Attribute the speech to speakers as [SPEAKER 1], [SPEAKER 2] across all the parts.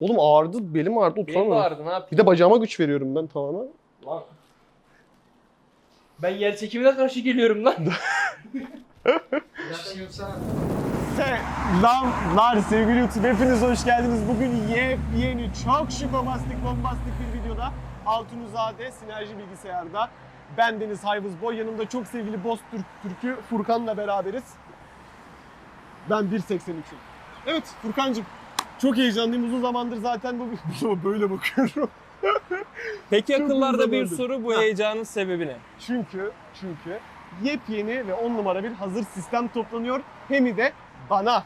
[SPEAKER 1] Oğlum ağrıdı, belim ağrıdı,
[SPEAKER 2] Benim
[SPEAKER 1] oturamıyorum.
[SPEAKER 2] ağrıdı ne yapayım?
[SPEAKER 1] Bir de bacağıma güç veriyorum ben tamamen.
[SPEAKER 2] Lan. Ben yer çekimine karşı geliyorum lan.
[SPEAKER 1] Selamlar sevgili YouTube. Hepiniz hoş geldiniz. Bugün yepyeni, çok şıkomastik, bombastik bir videoda Altunuzade Sinerji Bilgisayar'da ben Deniz Hayvız Boy. Yanımda çok sevgili Boz Türk Türk'ü Furkan'la beraberiz. Ben 1.83'üm. Evet Furkan'cığım çok heyecanlıyım. Uzun zamandır zaten bu böyle bakıyorum.
[SPEAKER 2] Peki
[SPEAKER 1] Çok
[SPEAKER 2] akıllarda bir soru bu
[SPEAKER 1] Ha.
[SPEAKER 2] heyecanın sebebi ne?
[SPEAKER 1] Çünkü çünkü yepyeni ve 10 numara bir hazır sistem toplanıyor. Hem de bana.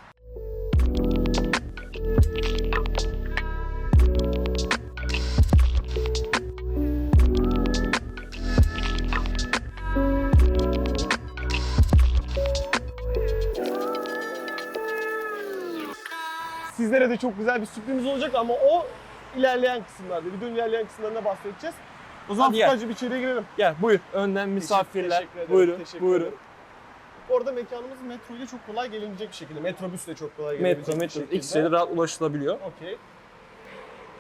[SPEAKER 1] Sizlere de çok güzel bir sürprizimiz olacak ama o ilerleyen kısımlarda, videonun ilerleyen kısımlarında bahsedeceğiz. O zaman
[SPEAKER 2] Hadi gel.
[SPEAKER 1] Furkan'cığım içeriye girelim.
[SPEAKER 2] Gel buyur önden misafirler.
[SPEAKER 1] Teşekkür ederim,
[SPEAKER 2] buyurun
[SPEAKER 1] teşekkür
[SPEAKER 2] buyurun.
[SPEAKER 1] ederim. Orada mekanımız metro ile çok kolay gelebilecek bir şekilde. Metrobüs de çok kolay gelebilecek
[SPEAKER 2] Metro
[SPEAKER 1] bir
[SPEAKER 2] metro
[SPEAKER 1] şekilde.
[SPEAKER 2] ikisi de rahat ulaşılabiliyor.
[SPEAKER 1] Okey.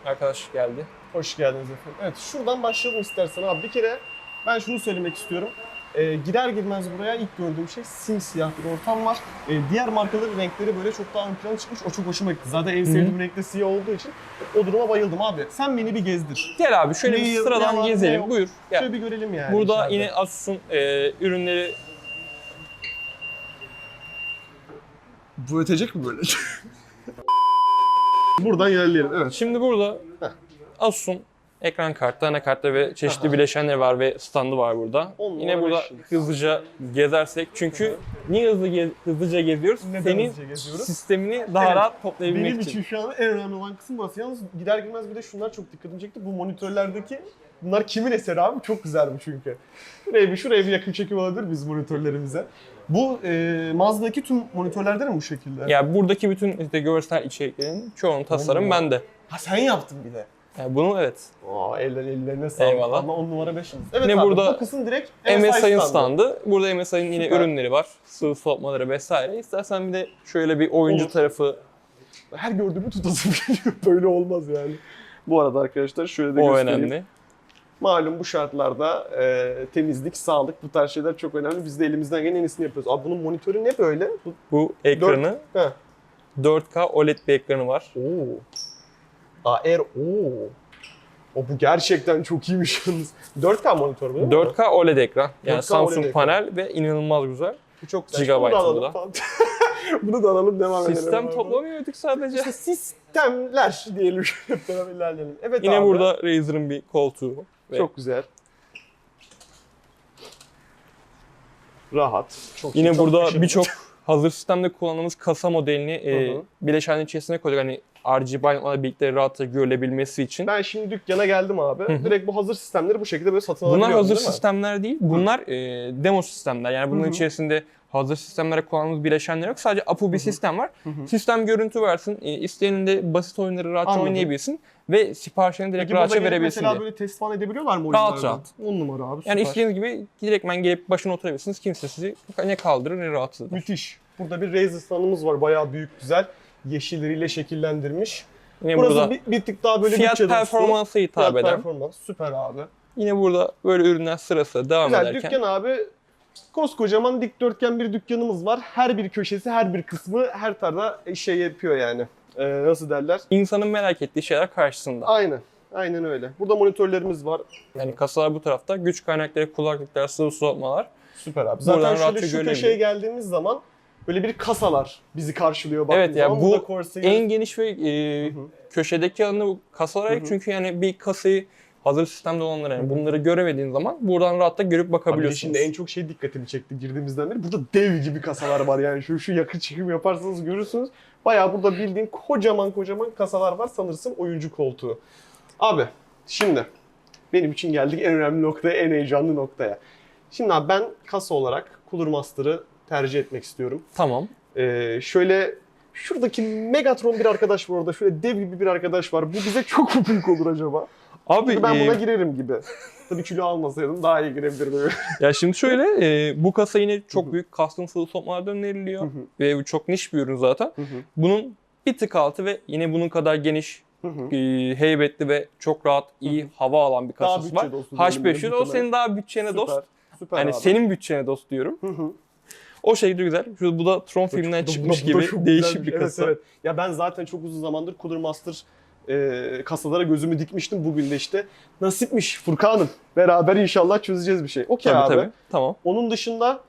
[SPEAKER 2] Arkadaş geldi.
[SPEAKER 1] Hoş geldiniz efendim. Evet şuradan başlayalım istersen abi. Bir kere ben şunu söylemek istiyorum. Ee, gider girmez buraya ilk gördüğüm şey simsiyah bir ortam var. Ee, diğer markaların renkleri böyle çok daha ön plana çıkmış. O çok hoşuma gitti. Zaten en sevdiğim renk de siyah olduğu için o duruma bayıldım abi. Sen beni bir gezdir.
[SPEAKER 2] Gel abi şöyle bir sıradan
[SPEAKER 1] var,
[SPEAKER 2] gezelim.
[SPEAKER 1] yok?
[SPEAKER 2] Buyur. Gel.
[SPEAKER 1] Şöyle bir görelim yani.
[SPEAKER 2] Burada
[SPEAKER 1] içeride.
[SPEAKER 2] yine Asus'un e, ürünleri
[SPEAKER 1] Bu ötecek mi böyle? Buradan ilerleyelim. Evet.
[SPEAKER 2] Şimdi burada
[SPEAKER 1] Heh.
[SPEAKER 2] Asus'un ekran kartı, anakartı ve çeşitli bileşenleri var ve standı var burada.
[SPEAKER 1] On
[SPEAKER 2] Yine burada
[SPEAKER 1] beş yıldız.
[SPEAKER 2] hızlıca gezersek çünkü niye hızlı gez- hızlıca geziyoruz?
[SPEAKER 1] Neden
[SPEAKER 2] Senin
[SPEAKER 1] hızlıca geziyoruz?
[SPEAKER 2] sistemini daha
[SPEAKER 1] Evet.
[SPEAKER 2] rahat toplayabilmek
[SPEAKER 1] Benim
[SPEAKER 2] için.
[SPEAKER 1] için şu an en önemli olan kısım burası. Yalnız gider girmez bir de şunlar çok dikkatimi çekti. Bu monitörlerdeki bunlar kimin eseri abi? Çok güzel bu çünkü. Şuraya bir, şuraya bir yakın çekim alabilir biz monitörlerimize. Bu e, mağazadaki tüm monitörlerde mi bu şekilde?
[SPEAKER 2] Ya buradaki bütün işte görsel içeriklerin çoğunun tasarım bende.
[SPEAKER 1] Ha sen yaptın bir de.
[SPEAKER 2] Yani bunu evet.
[SPEAKER 1] Aa eller ellerine sağlık.
[SPEAKER 2] Eyvallah.
[SPEAKER 1] Ama 10 numara 5 yıldız. Evet
[SPEAKER 2] Yine
[SPEAKER 1] abi
[SPEAKER 2] burada
[SPEAKER 1] bu kısım direkt
[SPEAKER 2] MSI'ın
[SPEAKER 1] standı.
[SPEAKER 2] standı. Burada MSI'ın yine
[SPEAKER 1] Süper.
[SPEAKER 2] ürünleri var. Sıvı soğutmaları vesaire. İstersen bir de şöyle bir oyuncu
[SPEAKER 1] Olur.
[SPEAKER 2] tarafı
[SPEAKER 1] Her gördüğümü tutasım geliyor. Böyle olmaz yani. Bu arada arkadaşlar şöyle de
[SPEAKER 2] o
[SPEAKER 1] göstereyim.
[SPEAKER 2] önemli.
[SPEAKER 1] Malum bu şartlarda e, temizlik, sağlık bu tarz şeyler çok önemli. Biz de elimizden gelen en iyisini yapıyoruz. Abi bunun monitörü ne böyle? Bu,
[SPEAKER 2] Bu ekranı
[SPEAKER 1] Heh.
[SPEAKER 2] 4K OLED bir ekranı var.
[SPEAKER 1] Oo. AR, oo. O bu gerçekten çok iyiymiş yalnız. 4K monitör bu değil mi?
[SPEAKER 2] 4K OLED ekran. Yani
[SPEAKER 1] 4K
[SPEAKER 2] Samsung
[SPEAKER 1] OLED ekran.
[SPEAKER 2] panel ve inanılmaz güzel.
[SPEAKER 1] Bu çok güzel.
[SPEAKER 2] Gigabyte
[SPEAKER 1] Bunu da alalım. Bunu da alalım devam edelim.
[SPEAKER 2] Sistem toplamıyorduk sadece.
[SPEAKER 1] İşte sistemler diyelim hep beraber ilerleyelim. Evet
[SPEAKER 2] Yine
[SPEAKER 1] abi.
[SPEAKER 2] burada Razer'ın bir koltuğu. ve
[SPEAKER 1] Çok güzel. Rahat. Çok
[SPEAKER 2] Yine
[SPEAKER 1] iyi, çok
[SPEAKER 2] burada birçok hazır sistemde kullandığımız kasa modelini e, bileşenin içerisine koyduk. Hani RGB aydınlatmalarla birlikte rahatça görülebilmesi için.
[SPEAKER 1] Ben şimdi dükkana geldim abi. Direkt bu hazır sistemleri bu şekilde böyle satın
[SPEAKER 2] Bunlar
[SPEAKER 1] alabiliyorum
[SPEAKER 2] hazır
[SPEAKER 1] değil mi?
[SPEAKER 2] sistemler değil. Bunlar e, demo sistemler. Yani bunun
[SPEAKER 1] Hı hı.
[SPEAKER 2] içerisinde hazır sistemlere kullandığımız bileşenler yok. Sadece APU bir
[SPEAKER 1] Hı hı.
[SPEAKER 2] sistem var.
[SPEAKER 1] Hı hı.
[SPEAKER 2] Sistem görüntü versin. E, isteyenin de basit oyunları rahatça
[SPEAKER 1] Anladım.
[SPEAKER 2] oynayabilsin. Ve siparişlerini direkt
[SPEAKER 1] Peki
[SPEAKER 2] rahatça verebilsin
[SPEAKER 1] Mesela
[SPEAKER 2] diye.
[SPEAKER 1] böyle test falan edebiliyorlar mı
[SPEAKER 2] Rahat
[SPEAKER 1] oyunlarda?
[SPEAKER 2] rahat.
[SPEAKER 1] 10 numara abi süper.
[SPEAKER 2] Yani istediğiniz gibi direktmen gelip başına oturabilirsiniz. Kimse sizi ne kaldırır ne rahatsız eder.
[SPEAKER 1] Müthiş. Burada bir Razer standımız var bayağı büyük güzel. Yeşilleriyle şekillendirmiş.
[SPEAKER 2] Yine
[SPEAKER 1] Burası
[SPEAKER 2] burada
[SPEAKER 1] bir, bir tık daha böyle
[SPEAKER 2] fiyat performansa hitap
[SPEAKER 1] Fiyat
[SPEAKER 2] eden.
[SPEAKER 1] performans. Süper abi.
[SPEAKER 2] Yine burada böyle ürünler sırası devam
[SPEAKER 1] Güzel
[SPEAKER 2] ederken.
[SPEAKER 1] dükkan abi. Koskocaman dikdörtgen bir dükkanımız var. Her bir köşesi, her bir kısmı her tarafta şey yapıyor yani. Ee, nasıl derler?
[SPEAKER 2] insanın merak ettiği şeyler karşısında.
[SPEAKER 1] Aynen. Aynen öyle. Burada monitörlerimiz var.
[SPEAKER 2] Yani kasalar bu tarafta. Güç kaynakları, kulaklıklar, sıvı soğutmalar.
[SPEAKER 1] Süper abi. Zaten
[SPEAKER 2] Buradan
[SPEAKER 1] şöyle şu köşeye geldiğimiz zaman böyle bir kasalar bizi karşılıyor
[SPEAKER 2] Evet ya,
[SPEAKER 1] zaman.
[SPEAKER 2] bu
[SPEAKER 1] Corsair-
[SPEAKER 2] En geniş ve e,
[SPEAKER 1] Hı hı.
[SPEAKER 2] köşedeki alanı ait.
[SPEAKER 1] Hı hı.
[SPEAKER 2] çünkü yani bir kasayı hazır sistemde olanlar yani bunları göremediğin zaman buradan rahatça görüp
[SPEAKER 1] Abi
[SPEAKER 2] bakabiliyorsunuz.
[SPEAKER 1] şimdi en çok şey dikkatimi çekti girdiğimizden beri. Burada dev gibi kasalar var yani. Şu, şu yakın çekim yaparsanız görürsünüz. Bayağı burada bildiğin kocaman kocaman kasalar var sanırsın oyuncu koltuğu. Abi şimdi benim için geldik en önemli noktaya, en heyecanlı noktaya. Şimdi abi ben kasa olarak Cooler Master'ı tercih etmek istiyorum.
[SPEAKER 2] Tamam.
[SPEAKER 1] Ee, şöyle şuradaki Megatron bir arkadaş var orada. Şöyle dev gibi bir arkadaş var. Bu bize çok mu büyük olur acaba?
[SPEAKER 2] Abi
[SPEAKER 1] Çünkü ben
[SPEAKER 2] e,
[SPEAKER 1] buna girerim gibi. Tabii kilo almasaydım daha iyi girebilirdim.
[SPEAKER 2] ya şimdi şöyle e, bu kasa yine çok büyük custom sıvı soğutmalardan öneriliyor. Ve bu çok niş bir ürün zaten. Bunun bir tık altı ve yine bunun kadar geniş e, heybetli ve çok rahat, iyi hava alan bir kasası var.
[SPEAKER 1] bütçe dostu diyelim
[SPEAKER 2] H500 o senin daha bütçene dost.
[SPEAKER 1] Süper. Süper
[SPEAKER 2] Yani
[SPEAKER 1] abi.
[SPEAKER 2] senin bütçene dost diyorum.
[SPEAKER 1] Hı hı.
[SPEAKER 2] O şekilde güzel. Şu, bu da Tron filminden
[SPEAKER 1] bu
[SPEAKER 2] çıkmış
[SPEAKER 1] bu da
[SPEAKER 2] gibi
[SPEAKER 1] çok
[SPEAKER 2] değişik
[SPEAKER 1] güzel
[SPEAKER 2] bir
[SPEAKER 1] evet,
[SPEAKER 2] kasa.
[SPEAKER 1] evet. Ya ben zaten çok uzun zamandır Cooler Master e, kasalara gözümü dikmiştim. Bugün de işte nasipmiş Furkan'ım. Beraber inşallah çözeceğiz bir şey. Okey abi.
[SPEAKER 2] tabii. Tamam.
[SPEAKER 1] Onun dışında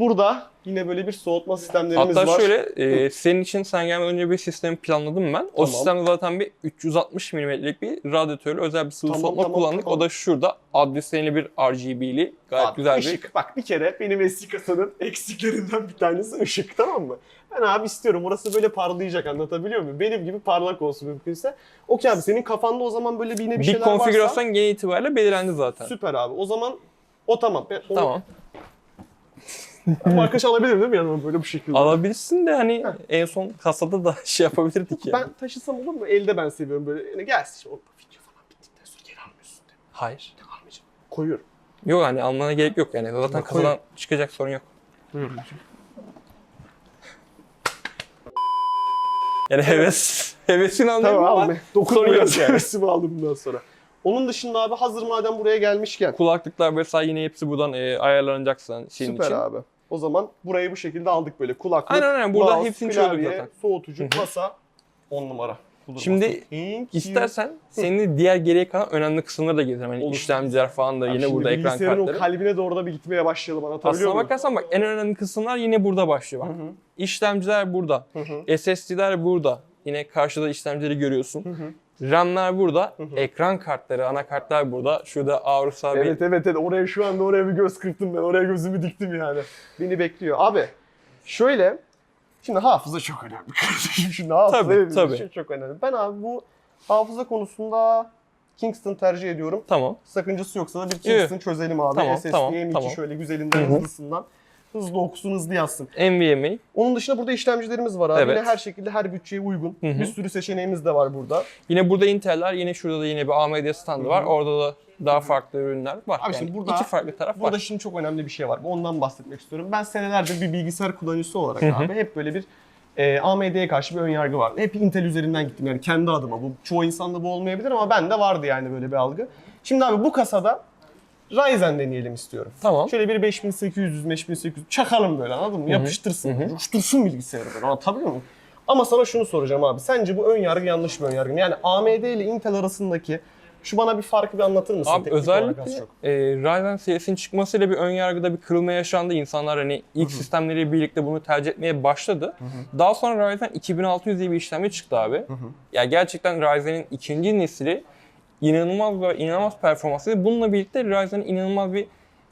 [SPEAKER 1] burada yine böyle bir soğutma sistemlerimiz
[SPEAKER 2] Hatta
[SPEAKER 1] var.
[SPEAKER 2] şöyle e, senin için sen gelmeden önce bir sistemi planladım ben. O
[SPEAKER 1] Tamam.
[SPEAKER 2] sistemde zaten bir 360 mm'lik bir radyatörlü özel bir sıvı
[SPEAKER 1] Tamam,
[SPEAKER 2] soğutma
[SPEAKER 1] tamam,
[SPEAKER 2] kullandık.
[SPEAKER 1] tamam.
[SPEAKER 2] O da şurada adresli bir RGB'li gayet
[SPEAKER 1] Abi,
[SPEAKER 2] güzel bir
[SPEAKER 1] ışık. Bak bir kere benim eski kasanın eksiklerinden bir tanesi ışık tamam mı? Ben abi istiyorum orası böyle parlayacak anlatabiliyor muyum? Benim gibi parlak olsun mümkünse. Okey abi senin kafanda o zaman böyle bir yine bir,
[SPEAKER 2] bir
[SPEAKER 1] şeyler
[SPEAKER 2] konfigürasyon
[SPEAKER 1] varsa
[SPEAKER 2] genel itibariyle belirlendi zaten.
[SPEAKER 1] süper abi. O zaman o tamam. Ben onu-
[SPEAKER 2] Tamam.
[SPEAKER 1] Bu arkadaş alabilirim değil mi yanıma böyle bu şekilde?
[SPEAKER 2] Alabilirsin de hani
[SPEAKER 1] Heh.
[SPEAKER 2] en son kasada da şey yapabilirdik yani.
[SPEAKER 1] Ben taşısam olur mu? Elde ben seviyorum böyle. Yani gelsin. Şimdi, o video falan bittikten sonra geri almıyorsun. de.
[SPEAKER 2] Hayır.
[SPEAKER 1] Almayacağım. Koyuyorum.
[SPEAKER 2] Yok hani almana gerek yok yani. Zaten kasadan çıkacak sorun yok.
[SPEAKER 1] Koyuyorum.
[SPEAKER 2] Yani heves, hevesini anlıyorum
[SPEAKER 1] Tamam
[SPEAKER 2] ama yok yani.
[SPEAKER 1] servisimi aldım bundan sonra. Onun dışında abi hazır madem buraya gelmişken.
[SPEAKER 2] kulaklıklar vesaire yine hepsi buradan e, ayarlanacak sen- senin
[SPEAKER 1] Süper
[SPEAKER 2] için.
[SPEAKER 1] abi. O zaman burayı bu şekilde aldık böyle. Kulaklık,
[SPEAKER 2] Aynen aynen burada
[SPEAKER 1] mouse,
[SPEAKER 2] hepsini çözdük
[SPEAKER 1] klavye,
[SPEAKER 2] zaten.
[SPEAKER 1] soğutucu, kasa 10 numara.
[SPEAKER 2] Şimdi
[SPEAKER 1] Thank.
[SPEAKER 2] İstersen senin diğer geriye kalan önemli kısımları da gezelim. Hani
[SPEAKER 1] Olur.
[SPEAKER 2] işlemciler falan da yine
[SPEAKER 1] şimdi
[SPEAKER 2] burada ekran
[SPEAKER 1] bilgisayarın
[SPEAKER 2] kartları.
[SPEAKER 1] o kalbine doğru da bir gitmeye başlayalım anlatabiliyor
[SPEAKER 2] Aslına
[SPEAKER 1] muyum?
[SPEAKER 2] bakarsan bak en önemli kısımlar yine burada başlıyor. Bak.
[SPEAKER 1] Hı hı,
[SPEAKER 2] İşlemciler burada.
[SPEAKER 1] hı hı,
[SPEAKER 2] SSD'ler burada. Yine karşıda işlemcileri görüyorsun.
[SPEAKER 1] hı hı.
[SPEAKER 2] RAM'ler burada.
[SPEAKER 1] Hı hı.
[SPEAKER 2] Ekran kartları, anakartlar burada. Şurada Aorus abi.
[SPEAKER 1] Evet evet evet oraya şu anda oraya bir göz kırptım ben oraya gözümü diktim yani. Beni bekliyor. Abi şöyle şimdi hafıza çok önemli şimdi hafıza
[SPEAKER 2] Tabii, tabii.
[SPEAKER 1] için çok önemli. Ben abi bu hafıza konusunda Kingston tercih ediyorum.
[SPEAKER 2] Tamam.
[SPEAKER 1] Sakıncası yoksa da bir Kingston çözelim abi.
[SPEAKER 2] Tamam,
[SPEAKER 1] SSD
[SPEAKER 2] tamam,
[SPEAKER 1] M2
[SPEAKER 2] tamam.
[SPEAKER 1] şöyle güzelinden
[SPEAKER 2] Hı hı.
[SPEAKER 1] hızlısından. Hızlı okusun, hızlı yazsın.
[SPEAKER 2] NVMe.
[SPEAKER 1] Onun dışında burada işlemcilerimiz var abi.
[SPEAKER 2] Evet.
[SPEAKER 1] Yine her şekilde her bütçeye uygun.
[SPEAKER 2] Hı hı.
[SPEAKER 1] Bir sürü seçeneğimiz de var burada.
[SPEAKER 2] Yine burada Intel'ler, yine şurada da yine bir AMD standı var.
[SPEAKER 1] Hı hı.
[SPEAKER 2] Orada da daha farklı ürünler var.
[SPEAKER 1] Abi
[SPEAKER 2] yani
[SPEAKER 1] şimdi burada-
[SPEAKER 2] iki farklı taraf
[SPEAKER 1] Burada
[SPEAKER 2] var.
[SPEAKER 1] şimdi çok önemli bir şey var. Ondan bahsetmek istiyorum. Ben senelerdir bir bilgisayar kullanıcısı olarak
[SPEAKER 2] Hı hı.
[SPEAKER 1] abi hep böyle bir e, AMD'ye karşı bir önyargı vardı. Hep Intel üzerinden gittim yani kendi adıma. Bu çoğu insanda bu olmayabilir ama bende vardı yani böyle bir algı. Şimdi abi bu kasada Ryzen deneyelim istiyorum.
[SPEAKER 2] Tamam.
[SPEAKER 1] Şöyle bir 5800, 5800 çakalım böyle anladın mı? Yapıştırsın,
[SPEAKER 2] Hı hı.
[SPEAKER 1] uçtursun bilgisayarı böyle anlatabiliyor muyum? Ama sana şunu soracağım abi. Sence bu ön yargı yanlış bir ön yargı mı? Yani AMD ile Intel arasındaki şu bana bir farkı bir anlatır mısın?
[SPEAKER 2] Abi özellikle e, Ryzen serisinin çıkmasıyla bir ön yargıda bir kırılma yaşandı. İnsanlar hani ilk sistemleriyle birlikte bunu tercih etmeye başladı. Daha sonra Ryzen 2600 diye bir işlemci çıktı abi. Ya gerçekten Ryzen'in ikinci nesili inanılmaz ve inanılmaz performanslı. Bununla birlikte Ryzen'in inanılmaz bir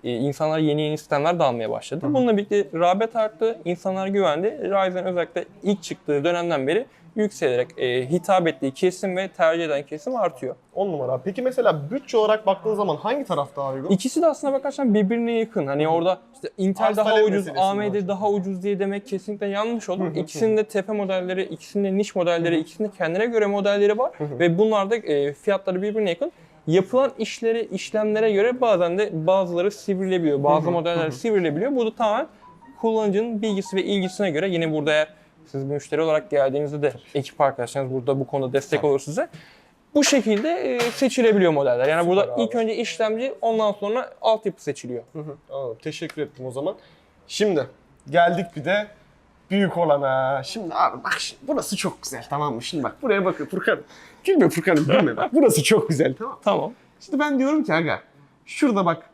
[SPEAKER 2] e, insanlar yeni yeni sistemler de almaya başladı. Bununla birlikte rağbet arttı, insanlar güvendi. Ryzen özellikle ilk çıktığı dönemden beri yükselerek e, hitap ettiği kesim ve tercih eden kesim artıyor.
[SPEAKER 1] 10 numara. Peki mesela bütçe olarak baktığın zaman hangi taraf daha uygun?
[SPEAKER 2] İkisi de aslına bakarsan birbirine yakın. Hani orada işte Intel
[SPEAKER 1] Arz
[SPEAKER 2] daha ucuz, AMD
[SPEAKER 1] var.
[SPEAKER 2] daha ucuz diye demek kesinlikle yanlış olur.
[SPEAKER 1] Hı hı
[SPEAKER 2] ikisinin de tepe modelleri, ikisinin de niş modelleri, ikisinin de kendine göre modelleri var ve bunlar da e, fiyatları birbirine yakın. Yapılan işleri, işlemlere göre bazen de bazıları sivrilebiliyor. Bazı modeller sivrilebiliyor. Bu da tamamen kullanıcının bilgisi ve ilgisine göre yine burada eğer siz müşteri olarak geldiğinizde de ekip arkadaşlarınız burada bu konuda destek olur size. Bu şekilde e, seçilebiliyor modeller. Yani burada
[SPEAKER 1] abi.
[SPEAKER 2] ilk önce işlemci ondan sonra altyapı seçiliyor.
[SPEAKER 1] Hı hı, Anladım. Teşekkür ettim o zaman. Şimdi geldik bir de büyük olana. Şimdi abi bak şimdi burası çok güzel tamam mı? Şimdi bak buraya bakın Furkan. Gülme Furkan'ım gülme bak. Burası çok güzel tamam mı?
[SPEAKER 2] Tamam.
[SPEAKER 1] Şimdi ben diyorum ki aga şurada bak.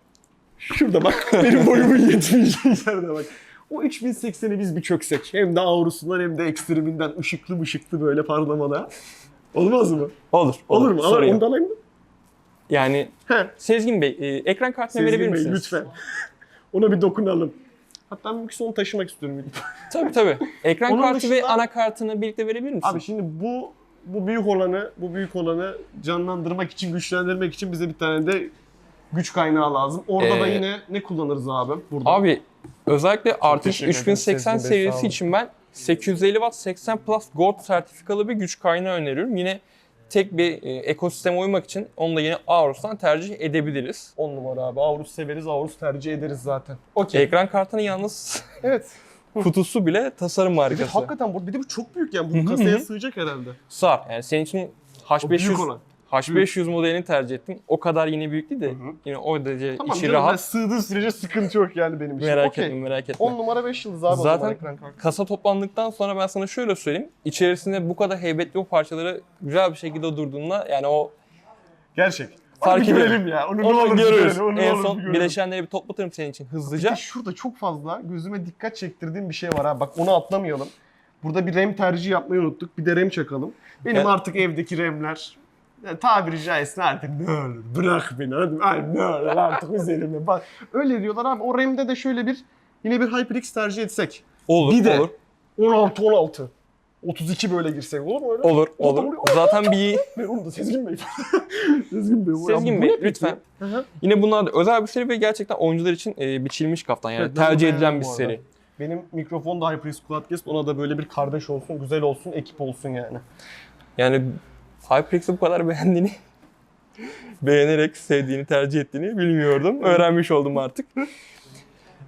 [SPEAKER 1] Şurada bak. Benim boyumun yetmeyeceği yerde bak. O 3080'i biz bir çöksek. Hem de avrusundan hem de ekstreminden ışıklı ışıklı böyle parlamada. Olmaz mı?
[SPEAKER 2] Olur.
[SPEAKER 1] Olur, mu? Ama ondan alayım mı?
[SPEAKER 2] Yani
[SPEAKER 1] He.
[SPEAKER 2] Sezgin Bey, e, ekran kartını
[SPEAKER 1] Sezgin
[SPEAKER 2] verebilir
[SPEAKER 1] Bey
[SPEAKER 2] misiniz?
[SPEAKER 1] lütfen. Ona bir dokunalım. Hatta mümkünse onu taşımak istiyorum.
[SPEAKER 2] Tabii tabii. Ekran
[SPEAKER 1] Onun
[SPEAKER 2] kartı ve
[SPEAKER 1] dışında-
[SPEAKER 2] anakartını birlikte verebilir misin?
[SPEAKER 1] Abi şimdi bu bu büyük olanı, bu büyük olanı canlandırmak için, güçlendirmek için bize bir tane de güç kaynağı lazım. Orada da
[SPEAKER 2] Ee,
[SPEAKER 1] yine ne kullanırız abi? Burada.
[SPEAKER 2] Abi özellikle
[SPEAKER 1] ederim
[SPEAKER 2] 3080
[SPEAKER 1] Sezgin Bey, sağ olun.
[SPEAKER 2] serisi için ben 850 Watt 80 Plus Gold sertifikalı bir güç kaynağı öneriyorum. Yine tek bir e, ekosisteme uymak için onu da yine Aorus'tan tercih edebiliriz.
[SPEAKER 1] 10 numara abi. Avrus severiz, Avrus tercih ederiz zaten. Okey.
[SPEAKER 2] Ekran kartının yalnız
[SPEAKER 1] Evet.
[SPEAKER 2] kutusu bile tasarım
[SPEAKER 1] Bir de
[SPEAKER 2] harikası.
[SPEAKER 1] hakikaten bu, bir de bu çok büyük yani. Bu kasaya sığacak herhalde.
[SPEAKER 2] Sar. Yani senin için
[SPEAKER 1] O büyük
[SPEAKER 2] H500
[SPEAKER 1] olan.
[SPEAKER 2] H500 modelini tercih ettim. O kadar yine büyük değil de
[SPEAKER 1] Hı hı.
[SPEAKER 2] yine o derece
[SPEAKER 1] Tamam
[SPEAKER 2] içi
[SPEAKER 1] canım ben
[SPEAKER 2] rahat.
[SPEAKER 1] sığdığı sürece sıkıntı yok yani benim için.
[SPEAKER 2] Merak
[SPEAKER 1] Okey.
[SPEAKER 2] etme merak etme.
[SPEAKER 1] 10 numara 5 yıldız abi o
[SPEAKER 2] Zaten-
[SPEAKER 1] zaman ekran kartı.
[SPEAKER 2] Kasa toplandıktan sonra ben sana şöyle söyleyeyim. İçerisinde bu kadar heybetli o parçaları güzel bir şekilde durduğunda yani o
[SPEAKER 1] Gerçek.
[SPEAKER 2] Fark
[SPEAKER 1] Onu bir görelim ya. Onu, ne
[SPEAKER 2] onu
[SPEAKER 1] olur bir
[SPEAKER 2] görürüz.
[SPEAKER 1] görelim. Onu
[SPEAKER 2] En son
[SPEAKER 1] bir görelim.
[SPEAKER 2] bileşenleri bir toplatırım senin için
[SPEAKER 1] Bir
[SPEAKER 2] hızlıca.
[SPEAKER 1] de şurada çok fazla gözüme dikkat çektirdiğim bir şey var ha. Bak onu atlamayalım. Burada bir RAM tercihi yapmayı unuttuk. Bir de RAM çakalım. Benim
[SPEAKER 2] Evet.
[SPEAKER 1] artık evdeki RAM'ler ya tabiri caizse artık ne olur bırak beni hadi ay ne olur artık üzerime bak. Öyle diyorlar abi o RAM'de de şöyle bir yine bir HyperX tercih etsek.
[SPEAKER 2] Olur
[SPEAKER 1] Bir de
[SPEAKER 2] olur
[SPEAKER 1] 16 16 32 böyle girsek olur mu öyle?
[SPEAKER 2] olur olur.
[SPEAKER 1] oluyor.
[SPEAKER 2] Zaten bir
[SPEAKER 1] Ben onu da Sezgin Bey. Sezgin Bey.
[SPEAKER 2] Sezgin Bey lütfen.
[SPEAKER 1] Hı hı.
[SPEAKER 2] Yine bunlar da özel bir seri ve gerçekten oyuncular için e, biçilmiş kaftan yani
[SPEAKER 1] Evet,
[SPEAKER 2] tercih edilen bir seri.
[SPEAKER 1] Benim mikrofon da HyperX Quadcast ona da böyle bir kardeş olsun, güzel olsun, ekip olsun yani.
[SPEAKER 2] Yani HyperX'i bu kadar beğendiğini, beğenerek sevdiğini, tercih ettiğini bilmiyordum. Öğrenmiş oldum artık.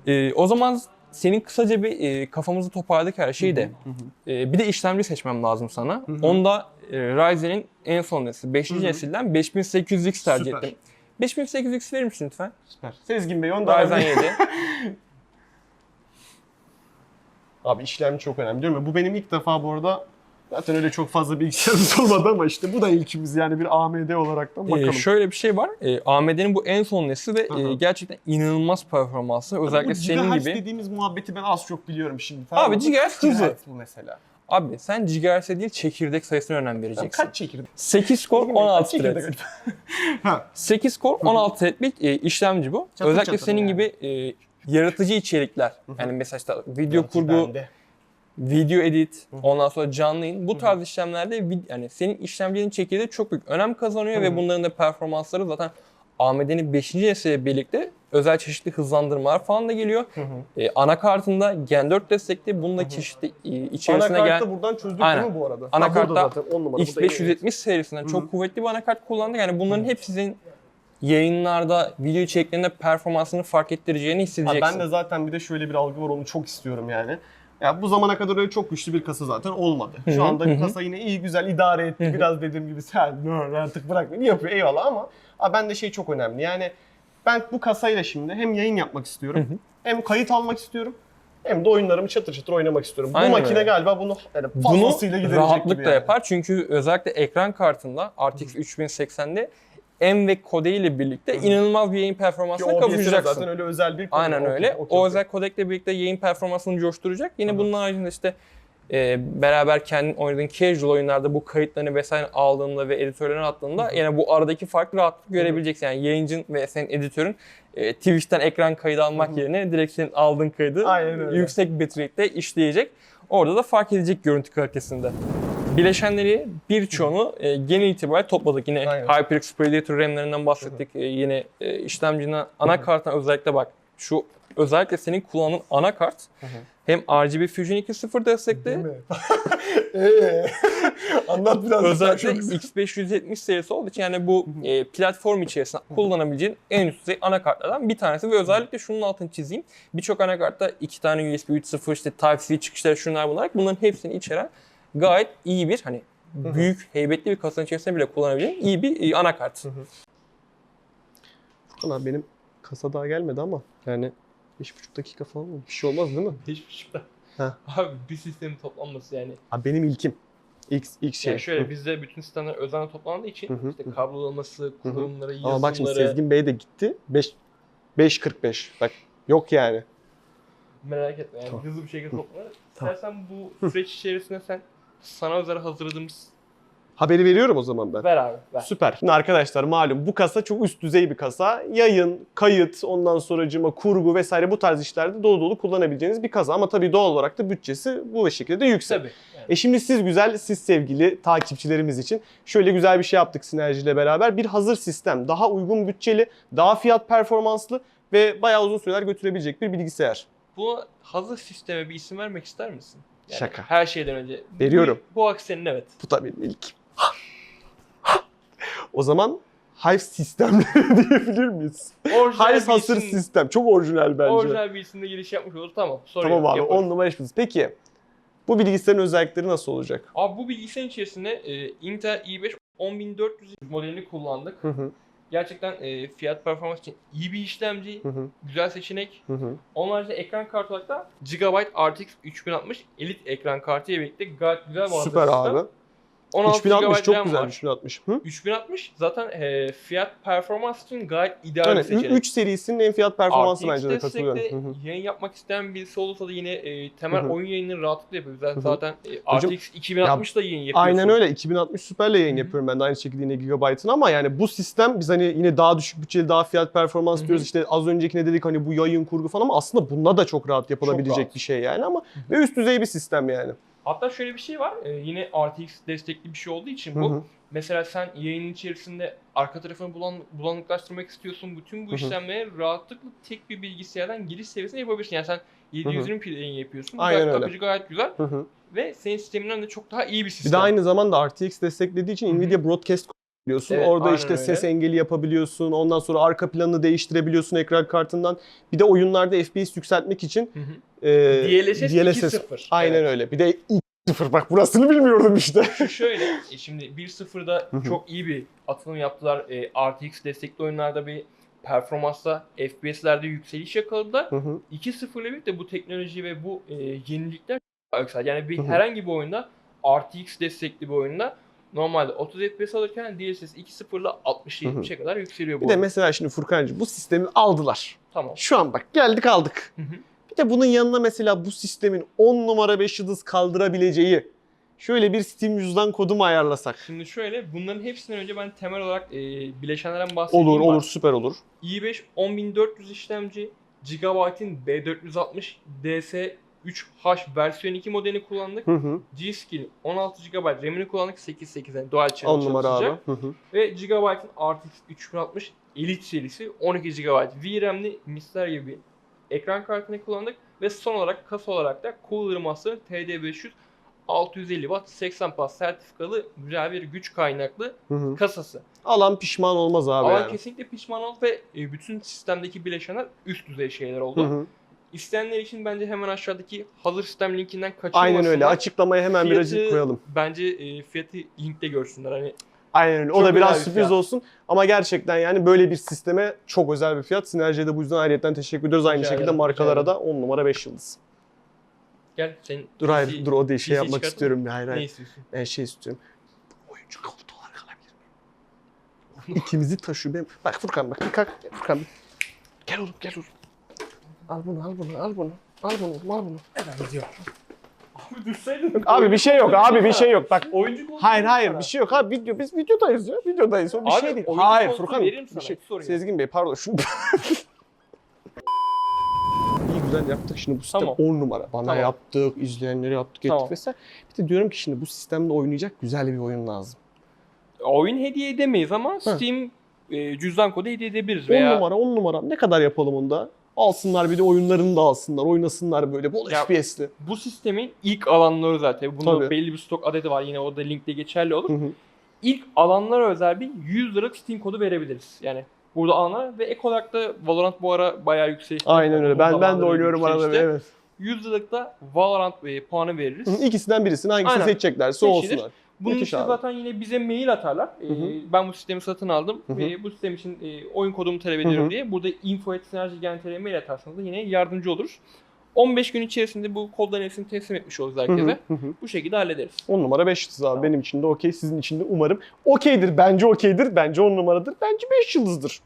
[SPEAKER 2] Ee, o zaman senin kısaca bir e, kafamızı toparladık her şeyi de. Ee, bir de işlemci seçmem lazım sana. Onda e, Ryzen'in en son nesli, 5.
[SPEAKER 1] Hı hı.
[SPEAKER 2] nesilden 5800X tercih
[SPEAKER 1] Süper.
[SPEAKER 2] ettim. 5800X verir misin lütfen?
[SPEAKER 1] Süper. Sezgin Bey onu da
[SPEAKER 2] Ryzen 7.
[SPEAKER 1] Abi işlemci çok önemli diyorum ya. Bu benim ilk defa bu arada zaten öyle çok fazla bilgisayarımız olmadı ama işte bu da ilkimiz yani bir AMD olaraktan
[SPEAKER 2] Ee,
[SPEAKER 1] bakalım.
[SPEAKER 2] şöyle bir şey var. Ee, AMD'nin bu en son nesli ve e, gerçekten inanılmaz performanslı. Özellikle senin gibi.
[SPEAKER 1] dediğimiz muhabbeti ben az çok biliyorum şimdi.
[SPEAKER 2] Abi
[SPEAKER 1] mı?
[SPEAKER 2] gigahertz hızı.
[SPEAKER 1] bu mesela?
[SPEAKER 2] Abi sen gigahertz'e değil çekirdek sayısına önem vereceksin.
[SPEAKER 1] kaç çekirdek?
[SPEAKER 2] 8 core
[SPEAKER 1] Sezgin Bey, kaç
[SPEAKER 2] 16
[SPEAKER 1] çekirdek
[SPEAKER 2] thread.
[SPEAKER 1] ha.
[SPEAKER 2] 8 core 16 threadlik e, işlemci bu.
[SPEAKER 1] Çatır
[SPEAKER 2] Özellikle
[SPEAKER 1] çatır
[SPEAKER 2] senin
[SPEAKER 1] yani.
[SPEAKER 2] gibi e, yaratıcı içerikler. Yani mesela işte video
[SPEAKER 1] Gerçi
[SPEAKER 2] kurgu,
[SPEAKER 1] bende.
[SPEAKER 2] Video edit, ondan sonra canlı yayın. Bu tarz işlemlerde vid- yani senin işlemcinin çekirdeği çok büyük önem kazanıyor ve bunların da performansları zaten AMD'nin 5. nesliyle birlikte özel çeşitli hızlandırmalar falan da geliyor.
[SPEAKER 1] Hı hı.
[SPEAKER 2] E, anakartında Gen 4 destekli. Bunun da çeşitli e, içerisine gelen
[SPEAKER 1] Anakartı buradan çözdük
[SPEAKER 2] Aynen.
[SPEAKER 1] değil mi bu arada?
[SPEAKER 2] Anakartta
[SPEAKER 1] burada zaten 10 numara. bu da en iyi.
[SPEAKER 2] X570 serisinden çok kuvvetli bir anakart kullandı. Yani bunların
[SPEAKER 1] Hı.
[SPEAKER 2] hepsi sizin yayınlarda, video içeriklerinde performansını fark ettireceğini
[SPEAKER 1] Ha,
[SPEAKER 2] hissedeceksin.
[SPEAKER 1] ben de zaten bir de şöyle bir algı var onu çok istiyorum yani. Ya bu zamana kadar öyle çok güçlü bir kasa zaten olmadı. Şu anda
[SPEAKER 2] hı
[SPEAKER 1] kasa yine iyi güzel idare etti. Biraz dediğim gibi sen "Dur, artık bırak beni yapıyor eyvallah ama ha, ben de şey çok önemli. Yani ben bu kasayla şimdi hem yayın yapmak istiyorum hem kayıt almak istiyorum hem de oyunlarımı çatır çatır oynamak istiyorum.
[SPEAKER 2] Aynen
[SPEAKER 1] bu makine
[SPEAKER 2] öyle.
[SPEAKER 1] galiba bunu yani
[SPEAKER 2] Bunu
[SPEAKER 1] fazlasıyla giderecek gibi
[SPEAKER 2] rahatlıkla
[SPEAKER 1] yani.
[SPEAKER 2] yapar. Çünkü özellikle ekran kartında RTX 3080'de M ve Code ile birlikte inanılmaz bir yayın
[SPEAKER 1] Ki
[SPEAKER 2] performansına
[SPEAKER 1] OBS'e
[SPEAKER 2] kavuşacaksın.
[SPEAKER 1] zaten öyle özel bir konu.
[SPEAKER 2] Aynen öyle.
[SPEAKER 1] okey,
[SPEAKER 2] o özel kodekle birlikte yayın performansını coşturacak. Yine
[SPEAKER 1] Hı hı.
[SPEAKER 2] bunun haricinde işte e, beraber kendin oynadığın casual oyunlarda bu kayıtlarını vesaire aldığında ve editörlerine attığında yine bu aradaki farkı rahatlıkla görebileceksin. Yani yayıncın ve senin editörün e, Twitch'ten ekran kaydı almak
[SPEAKER 1] Hı hı.
[SPEAKER 2] yerine direkt senin aldığın kaydı yüksek bitrate'de işleyecek. Orada da fark edecek görüntü kalitesinde. Bileşenleri birçoğunu e, genel itibariyle topladık. Yine
[SPEAKER 1] Aynen.
[SPEAKER 2] HyperX Predator RAM'lerinden bahsettik. E, yine e, işlemcinin anakartına özellikle bak. Şu özellikle senin kullandığın anakart
[SPEAKER 1] Hı hı.
[SPEAKER 2] hem RGB Fusion 2.0 destekli?
[SPEAKER 1] Eee? Anlat biraz.
[SPEAKER 2] özellikle
[SPEAKER 1] Çok güzel.
[SPEAKER 2] X570 serisi olduğu için yani bu e, platform içerisinde kullanabileceğin en üst düzey anakartlardan bir tanesi ve özellikle şunun altını çizeyim. Birçok anakartta iki tane USB 3.0 işte Type-C çıkışları şunlar bunlar bunların hepsini içeren gayet iyi bir hani büyük heybetli bir kasanın içerisinde bile kullanabileceğin iyi bir e, anakart.
[SPEAKER 1] Valla benim kasa daha gelmedi ama yani 5,5 dakika falan mı? Bir şey olmaz değil mi?
[SPEAKER 2] Hiçbir şey.
[SPEAKER 1] Ha.
[SPEAKER 2] Abi bir sistemin toplanması yani.
[SPEAKER 1] Abi benim ilkim. İlk, ilk şey.
[SPEAKER 2] Yani şöyle
[SPEAKER 1] Hı.
[SPEAKER 2] bizde bütün sistemler özenle toplandığı için
[SPEAKER 1] Hı hı.
[SPEAKER 2] işte kablolaması, kurulumları, yazılımları.
[SPEAKER 1] Ama bak şimdi Sezgin Bey de gitti. 5 5.45. Bak yok yani.
[SPEAKER 2] Merak etme yani
[SPEAKER 1] Tamam.
[SPEAKER 2] hızlı bir şekilde toplanır.
[SPEAKER 1] Tamam.
[SPEAKER 2] İstersen bu süreç içerisinde sen sana özel hazırladığımız
[SPEAKER 1] Haberi veriyorum o zaman ben.
[SPEAKER 2] ver abi ver.
[SPEAKER 1] Süper. Şimdi arkadaşlar malum bu kasa çok üst düzey bir kasa. Yayın, kayıt, ondan sonracıma kurgu vesaire bu tarz işlerde dolu dolu kullanabileceğiniz bir kasa. Ama tabii doğal olarak da bütçesi bu şekilde yüksek.
[SPEAKER 2] Tabii. Yani.
[SPEAKER 1] E şimdi siz güzel, siz sevgili takipçilerimiz için şöyle güzel bir şey yaptık Sinerji ile beraber. Bir hazır sistem, daha uygun bütçeli, daha fiyat performanslı ve bayağı uzun süreler götürebilecek bir bilgisayar.
[SPEAKER 2] Bu hazır sisteme bir isim vermek ister misin?
[SPEAKER 1] Şaka.
[SPEAKER 2] Her şeyden önce.
[SPEAKER 1] Veriyorum.
[SPEAKER 2] Bu, bu hak senin evet.
[SPEAKER 1] Bu da benim ilkim. o zaman Hive sistemleri diyebilir miyiz?
[SPEAKER 2] Orijinal
[SPEAKER 1] Hive
[SPEAKER 2] bir
[SPEAKER 1] hazır
[SPEAKER 2] isim-
[SPEAKER 1] sistem. Çok orijinal bence.
[SPEAKER 2] Orijinal bir isimle giriş yapmış olur tamam. Sorun
[SPEAKER 1] tamam abi
[SPEAKER 2] yaparız.
[SPEAKER 1] 10 numara işimiz. Peki bu bilgisayarın özellikleri nasıl olacak?
[SPEAKER 2] Abi bu bilgisayarın içerisinde e, Intel i5 10400 modelini kullandık.
[SPEAKER 1] Hı hı,
[SPEAKER 2] Gerçekten e, fiyat performans için iyi bir işlemci,
[SPEAKER 1] hı hı,
[SPEAKER 2] güzel seçenek.
[SPEAKER 1] hı hı.
[SPEAKER 2] Onun haricinde ekran kartı olarak da Gigabyte RTX 3060 Elite ekran kartı ile birlikte gayet güzel bir
[SPEAKER 1] Süper abi.
[SPEAKER 2] 16
[SPEAKER 1] 3060
[SPEAKER 2] GB
[SPEAKER 1] çok güzel
[SPEAKER 2] var.
[SPEAKER 1] 3060. Hı?
[SPEAKER 2] 3060 zaten e, fiyat performans için gayet ideal
[SPEAKER 1] Yani
[SPEAKER 2] bir seçenek.
[SPEAKER 1] 3 serisinin en fiyat performansı
[SPEAKER 2] RTX
[SPEAKER 1] bence de katılıyorum. Hı hı.
[SPEAKER 2] yayın yapmak isteyen birisi olursa da yine e, temel
[SPEAKER 1] Hı hı.
[SPEAKER 2] oyun yayınını rahatlıkla yapıyor. Zaten,
[SPEAKER 1] Hı hı.
[SPEAKER 2] zaten e,
[SPEAKER 1] Hocam,
[SPEAKER 2] RTX 2060 da yayın yapıyorsun.
[SPEAKER 1] Aynen öyle. 2060 Super'le yayın
[SPEAKER 2] Hı hı.
[SPEAKER 1] yapıyorum ben de aynı şekilde yine Gigabyte'ın ama yani bu sistem biz hani yine daha düşük bütçeli daha fiyat performans
[SPEAKER 2] Hı hı.
[SPEAKER 1] diyoruz. İşte az öncekine dedik hani bu yayın kurgu falan ama aslında bununla da çok rahat yapılabilecek
[SPEAKER 2] rahat.
[SPEAKER 1] bir şey yani ama
[SPEAKER 2] hı.
[SPEAKER 1] ve üst düzey bir sistem yani.
[SPEAKER 2] Hatta şöyle bir şey var. e, yine RTX destekli bir şey olduğu için
[SPEAKER 1] Hı
[SPEAKER 2] bu.
[SPEAKER 1] hı.
[SPEAKER 2] Mesela sen yayının içerisinde arka tarafını bulan, bulanıklaştırmak istiyorsun. Bütün bu
[SPEAKER 1] Hı hı.
[SPEAKER 2] işlemleri rahatlıkla tek bir bilgisayardan giriş seviyesine yapabilirsin. Yani sen 720 p yayın yapıyorsun.
[SPEAKER 1] Aynen
[SPEAKER 2] gayet
[SPEAKER 1] öyle.
[SPEAKER 2] akıcı gayet güzel.
[SPEAKER 1] Hı hı.
[SPEAKER 2] Ve senin sisteminden de çok daha iyi bir sistem.
[SPEAKER 1] Bir de aynı zamanda RTX desteklediği için
[SPEAKER 2] Hı hı.
[SPEAKER 1] Nvidia Broadcast biliyorsun.
[SPEAKER 2] Evet,
[SPEAKER 1] Orada işte
[SPEAKER 2] öyle.
[SPEAKER 1] ses engeli yapabiliyorsun. Ondan sonra arka planını değiştirebiliyorsun ekran kartından. Bir de oyunlarda FPS yükseltmek için
[SPEAKER 2] Hı hı.
[SPEAKER 1] e,
[SPEAKER 2] DLSS 2.0.
[SPEAKER 1] Aynen
[SPEAKER 2] Evet.
[SPEAKER 1] öyle. Bir de 2.0 bak burasını bilmiyordum işte.
[SPEAKER 2] Şu şöyle, e, şimdi 1.0'da
[SPEAKER 1] Hı hı.
[SPEAKER 2] çok iyi bir atılım yaptılar. E, RTX destekli oyunlarda bir performansta, FPS'lerde yükseliş yakaladılar.
[SPEAKER 1] Hı hı.
[SPEAKER 2] 2.0 ile birlikte bu teknoloji ve bu e, yenilikler yükseldi. Yani bir herhangi bir oyunda RTX destekli bir oyunda normalde 30 FPS alırken DLSS 2.0 ile 60'a
[SPEAKER 1] Hı hı.
[SPEAKER 2] 70'e kadar yükseliyor bu
[SPEAKER 1] Bir de mesela şimdi Furkancığım bu sistemi aldılar.
[SPEAKER 2] Tamam.
[SPEAKER 1] Şu an bak geldik aldık.
[SPEAKER 2] Hı hı.
[SPEAKER 1] Bir de bunun yanına mesela bu sistemin 10 numara 5 yıldız kaldırabileceği şöyle bir Steam cüzdan kodu mu ayarlasak?
[SPEAKER 2] Şimdi şöyle bunların hepsinden önce ben temel olarak e, bileşenlerden bahsedeyim.
[SPEAKER 1] Olur
[SPEAKER 2] Bak,
[SPEAKER 1] olur süper olur.
[SPEAKER 2] i5 10400 işlemci, Gigabyte'in B460 DS3H versiyon 2 modelini kullandık.
[SPEAKER 1] Hı hı.
[SPEAKER 2] G-Skill 16 GB RAM'ini kullandık 8.8 yani dual
[SPEAKER 1] 10
[SPEAKER 2] channel
[SPEAKER 1] numara abi.
[SPEAKER 2] çalışacak.
[SPEAKER 1] Hı hı.
[SPEAKER 2] Ve Gigabyte'in RTX 3060 Elite serisi 12 GB VRAM'li misler gibi bir ekran kartını kullandık. Ve son olarak kasa olarak da Cooler Master'ın TD500 650 Watt 80 pas sertifikalı güzel bir güç kaynaklı
[SPEAKER 1] Hı hı.
[SPEAKER 2] kasası.
[SPEAKER 1] Alan pişman olmaz abi
[SPEAKER 2] Ama
[SPEAKER 1] yani.
[SPEAKER 2] kesinlikle pişman olduk ve e, bütün sistemdeki bileşenler üst düzey şeyler oldu.
[SPEAKER 1] Hı hı.
[SPEAKER 2] İsteyenler için bence hemen aşağıdaki hazır sistem linkinden kaçırmasınlar.
[SPEAKER 1] Aynen öyle. Açıklamaya hemen
[SPEAKER 2] Fiyatı-
[SPEAKER 1] birazcık koyalım.
[SPEAKER 2] Bence e, fiyatı linkte görsünler. Hani
[SPEAKER 1] Aynen öyle. O da biraz
[SPEAKER 2] bir
[SPEAKER 1] sürpriz
[SPEAKER 2] fiyat.
[SPEAKER 1] olsun. Ama gerçekten yani böyle bir sisteme çok özel bir fiyat. Sinerji'ye de bu yüzden ayrıyetten teşekkür ediyoruz. Aynı
[SPEAKER 2] Rica
[SPEAKER 1] şekilde
[SPEAKER 2] ederim, rica
[SPEAKER 1] markalara
[SPEAKER 2] ederim.
[SPEAKER 1] da 10 numara 5 yıldız.
[SPEAKER 2] gel sen
[SPEAKER 1] Dur hayır
[SPEAKER 2] PC
[SPEAKER 1] dur o değil şey
[SPEAKER 2] PC
[SPEAKER 1] yapmak istiyorum. bir Hayır
[SPEAKER 2] ne
[SPEAKER 1] hayır.
[SPEAKER 2] istiyorsun?
[SPEAKER 1] Ben şey istiyorum. Oyuncu koltuğu olarak alabilir miyim? İkimizi taşıyor benim. Bak Furkan bak bir kalk. Furkan bir. Gel oğlum gel oğlum. Al bunu al bunu al bunu. Al bunu al bunu.
[SPEAKER 2] Abi dursaydın.
[SPEAKER 1] Abi bir şey yok abi bir şey yok. Bak
[SPEAKER 2] Oyuncu koltuğu
[SPEAKER 1] Hayır hayır
[SPEAKER 2] sana.
[SPEAKER 1] bir şey yok abi video biz videodayız ya videodayız o bir
[SPEAKER 2] Abi,
[SPEAKER 1] şey değil.
[SPEAKER 2] oyuncu
[SPEAKER 1] Hayır
[SPEAKER 2] koltuğu
[SPEAKER 1] Furkan
[SPEAKER 2] veririm
[SPEAKER 1] bir
[SPEAKER 2] sana,
[SPEAKER 1] şey.
[SPEAKER 2] hiç sorun yok.
[SPEAKER 1] Sezgin Bey pardon şu İyi güzel yaptık şimdi bu sistem
[SPEAKER 2] Tamam.
[SPEAKER 1] 10 numara. Bana
[SPEAKER 2] Tamam.
[SPEAKER 1] yaptık, izleyenlere yaptık, ettik
[SPEAKER 2] Tamam.
[SPEAKER 1] vesaire. Bir de diyorum ki şimdi bu sistemde oynayacak güzel bir oyun lazım.
[SPEAKER 2] Oyun hediye edemeyiz ama Steam e, cüzdan kodu hediye edebiliriz
[SPEAKER 1] 10
[SPEAKER 2] veya
[SPEAKER 1] numara 10 numara ne kadar yapalım onda? Alsınlar bir de oyunlarını da alsınlar, oynasınlar böyle bol
[SPEAKER 2] Ya-
[SPEAKER 1] FPS'li.
[SPEAKER 2] bu sistemin ilk alanları zaten. Bunda
[SPEAKER 1] Tabii.
[SPEAKER 2] belli bir stok adedi var yine o da linkte geçerli olur.
[SPEAKER 1] Hı hı.
[SPEAKER 2] İlk alanlara özel bir 100 liralık Steam kodu verebiliriz. Yani burada alanlar ve ek olarak da Valorant bu ara bayağı yüksek.
[SPEAKER 1] Aynen öyle. Ben ben de oynuyorum arada
[SPEAKER 2] yükselişte.
[SPEAKER 1] evet.
[SPEAKER 2] 100 liralık da Valorant e, puanı veririz.
[SPEAKER 1] Hı, İkisinden birisini hangisini
[SPEAKER 2] Aynen.
[SPEAKER 1] seçeceklerse olsunlar.
[SPEAKER 2] Bunun
[SPEAKER 1] Müthiş
[SPEAKER 2] için
[SPEAKER 1] abi.
[SPEAKER 2] zaten yine bize mail atarlar. Ee,
[SPEAKER 1] Hı hı.
[SPEAKER 2] ben bu sistemi satın aldım
[SPEAKER 1] Hı hı.
[SPEAKER 2] ve bu sistem için e, oyun kodumu talep
[SPEAKER 1] Hı
[SPEAKER 2] ediyorum
[SPEAKER 1] hı.
[SPEAKER 2] diye. Burada info.sinerji.gnt'ye mail atarsanız da yine yardımcı oluruz. 15 gün içerisinde bu kodların hepsini teslim etmiş oluruz
[SPEAKER 1] Hı
[SPEAKER 2] herkese.
[SPEAKER 1] hı, hı hı.
[SPEAKER 2] Bu şekilde hallederiz.
[SPEAKER 1] 10 numara 5 yıldız abi.
[SPEAKER 2] Tamam.
[SPEAKER 1] Benim için de okey. Sizin için de umarım okeydir. Bence okeydir. Bence 10 numaradır. Bence 5 yıldızdır.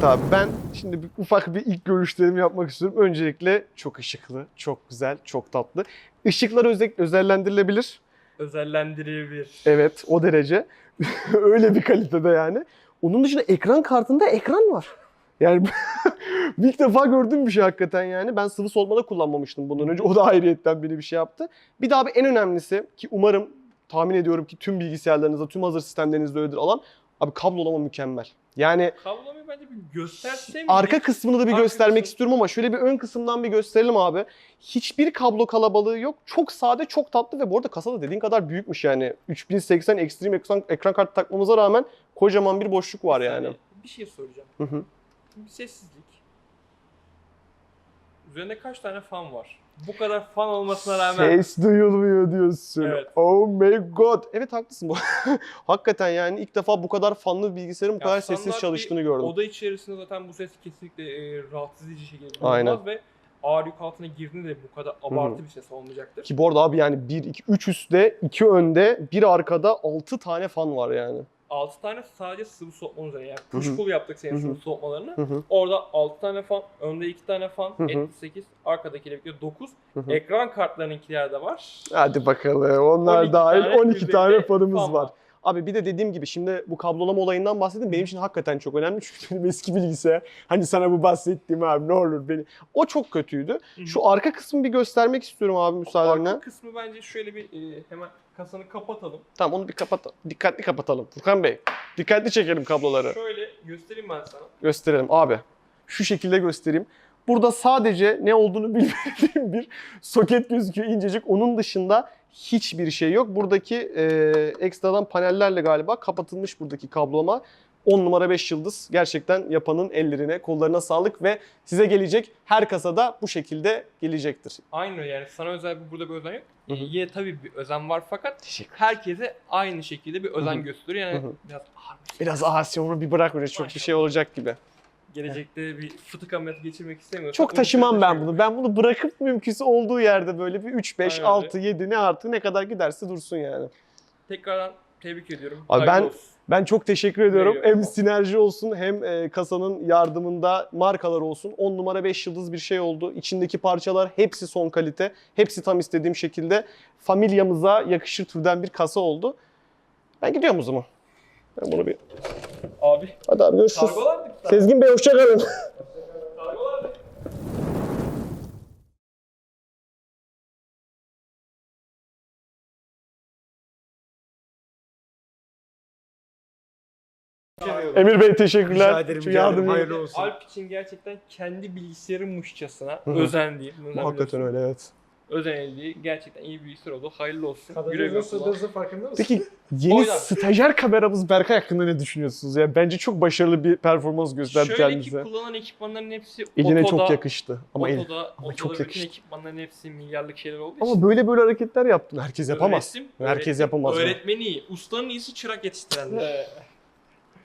[SPEAKER 1] Tabii ben şimdi bir, ufak bir ilk görüşlerimi yapmak istiyorum. Öncelikle çok ışıklı, çok güzel, çok tatlı. Işıklar özel, özellendirilebilir.
[SPEAKER 2] Özellendirilebilir.
[SPEAKER 1] Evet o derece. Öyle bir kalitede yani. Onun dışında ekran kartında ekran var. Yani ilk defa gördüğüm bir şey hakikaten yani. Ben sıvı solmada kullanmamıştım bundan önce. O da ayrıyetten beni bir şey yaptı. Bir daha bir en önemlisi ki umarım tahmin ediyorum ki tüm bilgisayarlarınızda, tüm hazır sistemlerinizde öyledir alan. Abi kablolama mükemmel. Yani
[SPEAKER 2] Kabloyu bence bir gösterse mi?
[SPEAKER 1] arka kısmını da bir
[SPEAKER 2] Arka
[SPEAKER 1] göstermek
[SPEAKER 2] kısım.
[SPEAKER 1] istiyorum ama şöyle bir ön kısımdan bir gösterelim abi. Hiçbir kablo kalabalığı yok. Çok sade, çok tatlı ve bu arada kasada dediğin kadar büyükmüş yani. 3080 Extreme ekran, ekran kartı takmamıza rağmen kocaman bir boşluk var yani.
[SPEAKER 2] Bir şey soracağım.
[SPEAKER 1] Hı hı.
[SPEAKER 2] Sessizlik. Üzerinde kaç tane fan var? Bu kadar fan olmasına rağmen
[SPEAKER 1] Ses duyulmuyor diyorsun.
[SPEAKER 2] Evet.
[SPEAKER 1] Oh my god. Evet haklısın bu. Hakikaten yani ilk defa bu kadar fanlı bilgisayarın bu kadar sessiz çalıştığını gördüm.
[SPEAKER 2] oda içerisinde zaten bu ses kesinlikle e, rahatsız edici şekilde
[SPEAKER 1] Aynen.
[SPEAKER 2] duyulmaz ve ağır yük altına girdiğinde de bu kadar abartı bir ses olmayacaktır.
[SPEAKER 1] Ki bu arada abi yani 1, 2, 3 üstte, 2 önde, bir arkada 6 tane fan var yani.
[SPEAKER 2] 6 tane sadece sıvı soğutma üzerine yani push pull yaptık senin sıvı soğutmalarını. Orada 6 tane fan, önde 2 tane fan, etti 8, arkadakiyle birlikte 9.
[SPEAKER 1] Hı hı.
[SPEAKER 2] Ekran kartlarınınkiler de var.
[SPEAKER 1] Hadi bakalım. Onlar
[SPEAKER 2] 12
[SPEAKER 1] dahil
[SPEAKER 2] tane
[SPEAKER 1] 12
[SPEAKER 2] üzerinde
[SPEAKER 1] tane fanımız
[SPEAKER 2] fan
[SPEAKER 1] var. Abi bir de dediğim gibi şimdi bu kablolama olayından bahsedeyim. Benim için hakikaten çok önemli çünkü benim eski bilgisayar. Hani sana bu bahsettiğim abi ne olur beni. O çok kötüydü. Şu arka kısmı bir göstermek istiyorum abi müsaadenle.
[SPEAKER 2] Arka kısmı bence şöyle bir e, hemen kasanı kapatalım.
[SPEAKER 1] Tamam onu bir kapat. Dikkatli kapatalım. Furkan Bey. Dikkatli çekelim kabloları.
[SPEAKER 2] Şöyle göstereyim ben sana.
[SPEAKER 1] Gösterelim abi. Şu şekilde göstereyim. Burada sadece ne olduğunu bilmediğim bir soket gözüküyor incecik. Onun dışında hiçbir şey yok. Buradaki e, ekstradan panellerle galiba kapatılmış buradaki kabloma. 10 numara 5 yıldız. Gerçekten yapanın ellerine, kollarına sağlık ve size gelecek her kasada bu şekilde gelecektir.
[SPEAKER 2] Aynı yani sana özel bir burada bir özen yok.
[SPEAKER 1] Hı hı.
[SPEAKER 2] Yine tabii bir özen var fakat herkese aynı şekilde bir özen
[SPEAKER 1] Hı hı.
[SPEAKER 2] gösteriyor. Yani
[SPEAKER 1] Hı hı.
[SPEAKER 2] biraz ağır bir şey.
[SPEAKER 1] Biraz aha onu bir bırak öyle çok bir şey olacak gibi.
[SPEAKER 2] Gelecekte bir fıtık ameliyatı geçirmek istemiyorsan.
[SPEAKER 1] Çok taşımam ben bunu. Ben bunu bırakıp mümkünse olduğu yerde böyle bir 3, 5,
[SPEAKER 2] Aynen
[SPEAKER 1] 6, 7 ne artık ne kadar giderse dursun yani.
[SPEAKER 2] Tekrardan tebrik ediyorum.
[SPEAKER 1] Abi
[SPEAKER 2] Hayırlı
[SPEAKER 1] ben-
[SPEAKER 2] olsun.
[SPEAKER 1] Ben çok teşekkür ediyorum.
[SPEAKER 2] Veriyorum.
[SPEAKER 1] Hem sinerji olsun hem e, kasanın yardımında markalar olsun. 10 numara 5 yıldız bir şey oldu. İçindeki parçalar hepsi son kalite. Hepsi tam istediğim şekilde familyamıza yakışır türden bir kasa oldu. Ben gidiyorum o zaman. Ben bunu bir...
[SPEAKER 2] Abi
[SPEAKER 1] Hadi abi görüşürüz. Sezgin Bey hoşçakalın.
[SPEAKER 2] Kargolardık.
[SPEAKER 1] Emir Bey teşekkürler.
[SPEAKER 3] Rica ederim,
[SPEAKER 1] Şu
[SPEAKER 3] rica ederim. Hayırlı olsun.
[SPEAKER 2] Alp için gerçekten kendi
[SPEAKER 1] hı.
[SPEAKER 2] özendiği,
[SPEAKER 1] Hakikaten öyle evet.
[SPEAKER 2] özenildiği gerçekten iyi bir bilgisayar oldu. Hayırlı olsun. Kullan.
[SPEAKER 3] sığdığınızın farkında mısın?
[SPEAKER 1] Peki yeni stajyer kameramız Berkay hakkında ne düşünüyorsunuz? Ya bence çok başarılı bir performans gösterdi
[SPEAKER 2] Şöyle
[SPEAKER 1] kendinize.
[SPEAKER 2] ki kullanılan ekipmanların hepsi
[SPEAKER 1] Eline
[SPEAKER 2] otoda,
[SPEAKER 1] çok yakıştı. Ama el-
[SPEAKER 2] otoda,
[SPEAKER 1] ama
[SPEAKER 2] otoda
[SPEAKER 1] çok yakıştı.
[SPEAKER 2] ekipmanların hepsi milyarlık şeyler olduğu için.
[SPEAKER 1] Ama böyle böyle hareketler yaptın. Herkes yapamaz.
[SPEAKER 2] Öğrettim,
[SPEAKER 1] Herkes
[SPEAKER 2] öğrettim.
[SPEAKER 1] yapamaz.
[SPEAKER 2] Öğretmeni iyi. Ustanın iyisi çırak yetiştirenler.